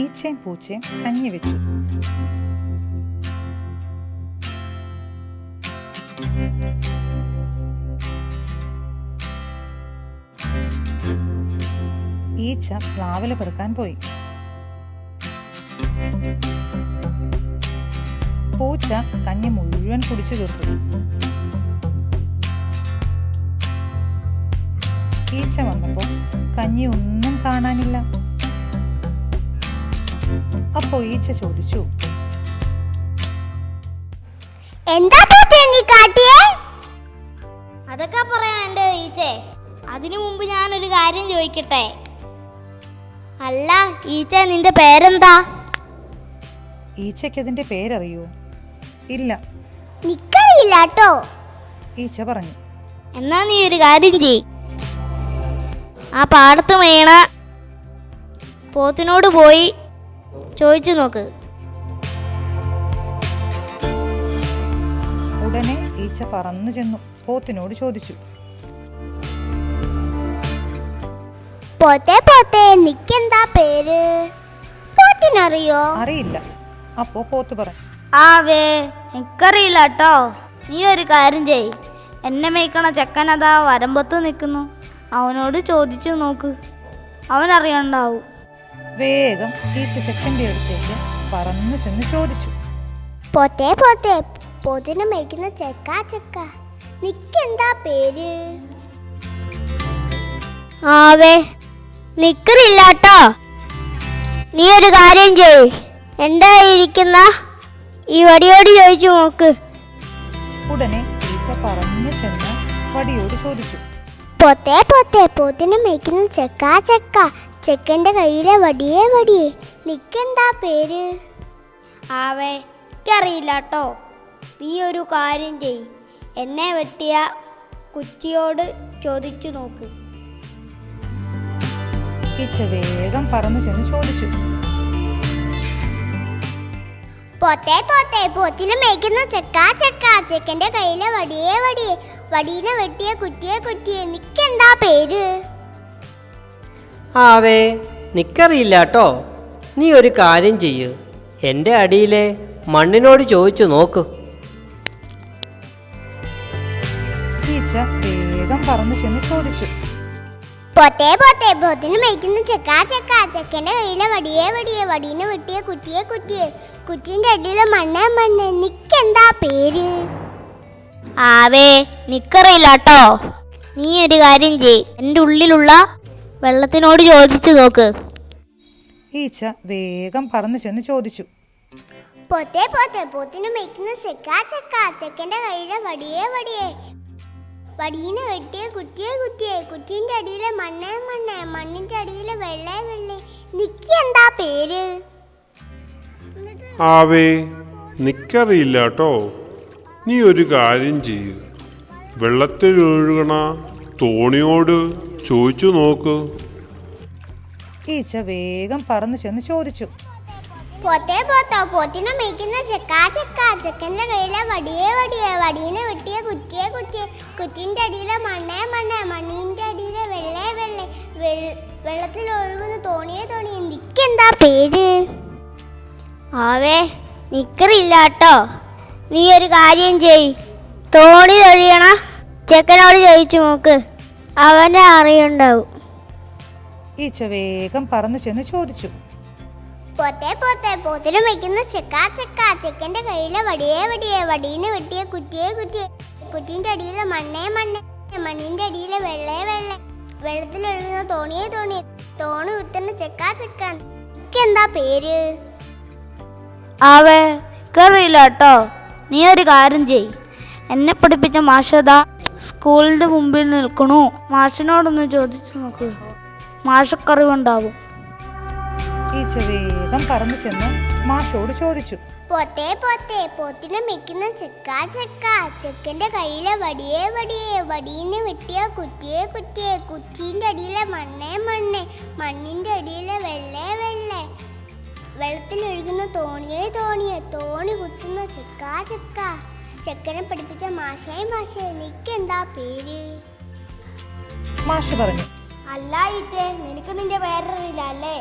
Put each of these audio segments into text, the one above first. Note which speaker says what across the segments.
Speaker 1: ഈച്ചയും പൂച്ചയും കഞ്ഞി വെച്ചു. ഈച്ച പ്ലാവില പെറുക്കാൻ പോയി. പൂച്ച കഞ്ഞി മുഴുവൻ കുടിച്ചു തീർത്തു. ഈച്ച വന്നപ്പോൾ കഞ്ഞി ഒന്നും കാണാനില്ല. അപ്പോ ഈച്ച ചോദിച്ചു.
Speaker 2: എന്താ കാട്ടിയേ?
Speaker 3: അതൊക്കെ പറയാം എന്റെ ഈച്ചേ. അതിനു മുമ്പ് ഞാനൊരു കാര്യം ചോദിക്കട്ടെ? അല്ല ഈച്ച നിന്റെ പേരെന്താ?
Speaker 1: ഈച്ചയ്ക്ക് അതിന്റെ പേരറിയോ? ഇല്ല.
Speaker 2: നിക്കറിയില്ല കേട്ടോ.
Speaker 1: ഈച്ച പറഞ്ഞു.
Speaker 3: എന്നാ നീ ഒരു കാര്യം ചെയ്. ആ പാടത്ത് മേണ പോത്തിനോട് പോയി ചോദിച്ചു നോക്ക്.
Speaker 1: ഉടനെ ഈച്ച പറന്നു ചെന്നു. പോത്തിനോട് ചോദിച്ചു.
Speaker 2: പോത്തെ പോത്തെ നിക്കെന്താ പേര്? പോത്തിനറിയോ?
Speaker 1: അറിയില്ല. അപ്പോ പോത്ത് പറഞ്ഞു
Speaker 3: ആവേ എനിക്കറിയില്ല കേട്ടോ നീ ഒരു കാര്യം ചെയ്. എന്നെ മേയ്ക്കണ ചെക്കൻ അതാ വരമ്പത്ത് നിൽക്കുന്നു അവനോട് ചോദിച്ചു നോക്ക്. അവനറിയണ്ടാവും.
Speaker 1: വേഗം ഈച്ച ചെക്കന്റെ അടുത്തേക്ക് പറന്നു ചെന്ന് ചോദിച്ചു.
Speaker 2: പോത്തെ പോത്തെ പോത്തിനെ മേയ്ക്കുന്ന ചെക്ക ചെക്ക. നിക്കെന്താ പേര്?
Speaker 3: ആവേ നിക്കറില്ല കേട്ടോ നീ ഒരു കാര്യം ചെയ് എന്റെ ഇരിക്കുന്ന ഈ വടിയോട് ചോദിച്ചു നോക്ക്.
Speaker 1: ഉടനെ ടീച്ചർ പറന്നു ചെന്ന് വടിയോട് ചോദിച്ചു.
Speaker 2: പോത്തെ പോത്തെ പോത്തിനെ മേയ്ക്കുന്ന ചെക്കാ ചെക്ക. ചെക്കന്റെ കയ്യിലെ വടിയേ വടിയേ. നിക്കെന്താ പേര്?
Speaker 3: ആവേ എനിക്കറിയില്ല കേട്ടോ നീ ഒരു കാര്യം ചെയ്. എന്നെ വെട്ടിയ കുറ്റിയോട് ചോദിച്ചു നോക്ക്.
Speaker 1: ഈച്ച വേഗം പറന്നു ചെന്ന് ചോദിച്ചു.
Speaker 2: പോത്തെ പോത്തെ പോത്തിനെ മേയ്ക്കുന്ന ചെക്കാ ചെക്കാ. ചെക്കന്റെ കയ്യിലെ വടിയേ വടിയേ. വടീനെ വെട്ടിയ കുറ്റിയെ നിക്കെന്താ പേര്?
Speaker 4: ആവേ നിക്കറിയില്ല കേട്ടോ നീ ഒരു കാര്യം ചെയ്യ്. എന്റെ അടിയിലെ മണ്ണിനോട് ചോദിച്ചു നോക്ക്.
Speaker 1: ഈച്ച വേഗം പറന്നു ചെന്ന് ചോദിച്ചു.
Speaker 2: പോത്തെ പോത്തെ പോത്തിനെ മേയ്ക്കുന്ന ചെക്കാ ചെക്കാ. ചെക്കന്റെ കയ്യിലെ വടിയേ വടിയേ വടീനെ വെട്ടിയ കുറ്റിയെ കുറ്റിയെ കുറ്റിന്റെ അടിയിലെ മണ്ണേ മണ്ണേ. നിക്കെന്താ പേര്?
Speaker 3: ആവേ നിക്കറിയില്ല കേട്ടോ നീ ഒരു കാര്യം ചെയ്. എന്റെ ഉള്ളിലുള്ള വെള്ളത്തിനോട് ചോദിച്ചു നോക്ക്.
Speaker 1: ഈച്ച വേഗം പറന്നു ചെന്ന് ചോദിച്ചു.
Speaker 2: പോത്തേ പോത്തേ പോത്തിന് മേക്കുന്ന ചെക്കാ ചെക്ക ചെക്കന്റെ കയ്യിലെ വടിയേ വടിയേ. വടീനെ വെട്ടിയ കുറ്റിയെ കുറ്റിയെ. കുറ്റീന്റെ അടിയിലെ മണ്ണേ മണ്ണേ മണ്ണിന്റെ അടിയിലെ വെള്ളേ വെള്ളേ. നിക്ക് എന്താ പേര്?
Speaker 5: ആവേ നിക്കറിയില്ല കേട്ടോ നീ ഒരു കാര്യം ചെയ്യ്. വെള്ളത്തിൽ ഒഴുകണ തോണിയോട് ചോദിച്ചു നോക്ക്.
Speaker 1: ഈച്ച വേഗം പറന്നു ചെന്ന് ചോദിച്ചു.
Speaker 2: പോത്തേ പോത്തോ പോത്തിനെ മേയ്ക്കുന്ന ചെക്ക ചെക്ക ചെക്കന്റെ കയ്യിലെ വടിയേ വടിയേ വടീനെ വെട്ടിയ കുറ്റിയെ കുറ്റിയെ കുറ്റിന്റെ അടിയിലെ മണ്ണേ മണ്ണേ അടിയിലെ വെള്ളേ വെള്ളേ വെള്ളത്തിൽ ഒഴുകുന്ന തോണിയെ തോണിയെ നിക്കെന്താ പേര്?
Speaker 3: ആവേ നിക്കറില്ല കേട്ടോ നീ ഒരു കാര്യം ചെയ് തോണി തൊഴിയണ ചെക്കനോട് ചോദിച്ചു നോക്ക് അവനെ അറിയണ്ടാവും.
Speaker 1: ഈച്ച വേഗം പറന്നു ചെന്ന് ചോദിച്ചു.
Speaker 2: പോത്തെ പോത്തെ പോത്തിന് വെക്കുന്ന ചെക്കാ ചെക്കാ ചെക്കന്റെ കയ്യിലെ വടിയേ വടിയേ വടീനെ വെട്ടിയ കുറ്റിയെ കുറ്റിയെ. കുറ്റിന്റെ അടിയിലെ മണ്ണേ മണ്ണേ മണ്ണിന്റെ അടിയിലെ വെള്ളേ വെള്ളേ. വെള്ളത്തിൽ ഒഴുകുന്ന തോണിയെ തോണി തോണി കുത്തുന്ന ചെക്കാ ചെക്കാ. എന്താ പേര്?
Speaker 3: അവ കറിയില്ല കേട്ടോ. നീ ഒരു കാര്യം ചെയ് എന്നെ പഠിപ്പിച്ച മാഷതാ സ്കൂളിന്റെ മുമ്പിൽ നിൽക്കണു. മാഷിനോടൊന്ന് ചോദിച്ചു നോക്ക്. മാഷക്കറിവുണ്ടാവും
Speaker 1: ഈച്ച വേഗം പറന്നു ചെന്ന് മാഷോട് ചോദിച്ചു.
Speaker 2: പോത്തേ പോത്തേ പോത്തിനെ മെക്കുന്ന ചെക്ക ചെക്ക. ചെക്കന്റെ കയ്യിലെ വടിയേ വടിയേ. വടീനെ വെട്ടിയ കുറ്റിയെ കുറ്റിയെ കുറ്റീന്റെ അടിയിലെ മണ്ണേ മണ്ണേ. മണ്ണിന്റെ അടിയിലെ വെള്ളേ വെള്ളേ. വെള്ളത്തിൽ ഒഴുകുന്ന തോണിയെ തോണിയെ. തോണി കുത്തുന്ന ചെക്ക ചെക്ക. ചെക്കനെ പഠിപ്പിച്ച മാഷേ മാഷേ നിക്കെന്താ പേര്?
Speaker 1: മാഷ് പറഞ്ഞു.
Speaker 3: അല്ല ഈറ്റേ നിനക്ക് നിന്റെ പേരറിയില്ല അല്ലേ?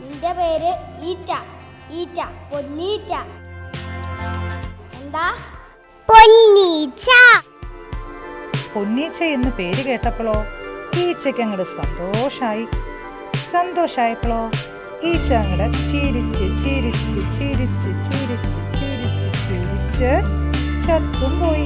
Speaker 3: നിന്റെ പേര് ഈറ്റ. ഈറ്റ പൊന്നീറ്റ. എന്താ?
Speaker 2: പൊന്നീച്ച.
Speaker 1: പൊന്നീച്ച എന്ന് പേര് കേട്ടപ്പോഴോ ഈച്ചയ്ക്ക് അങ്ങോട്ട് സന്തോഷായി. സന്തോഷായപ്പോഴോ ഈച്ച അങ്ങോട്ട് ചിരിച്ച് ചിരിച്ച് ചിരിച്ച് ചിരിച്ച് ചിരിച്ച് ചിരിച്ച്. ചത്തും പോയി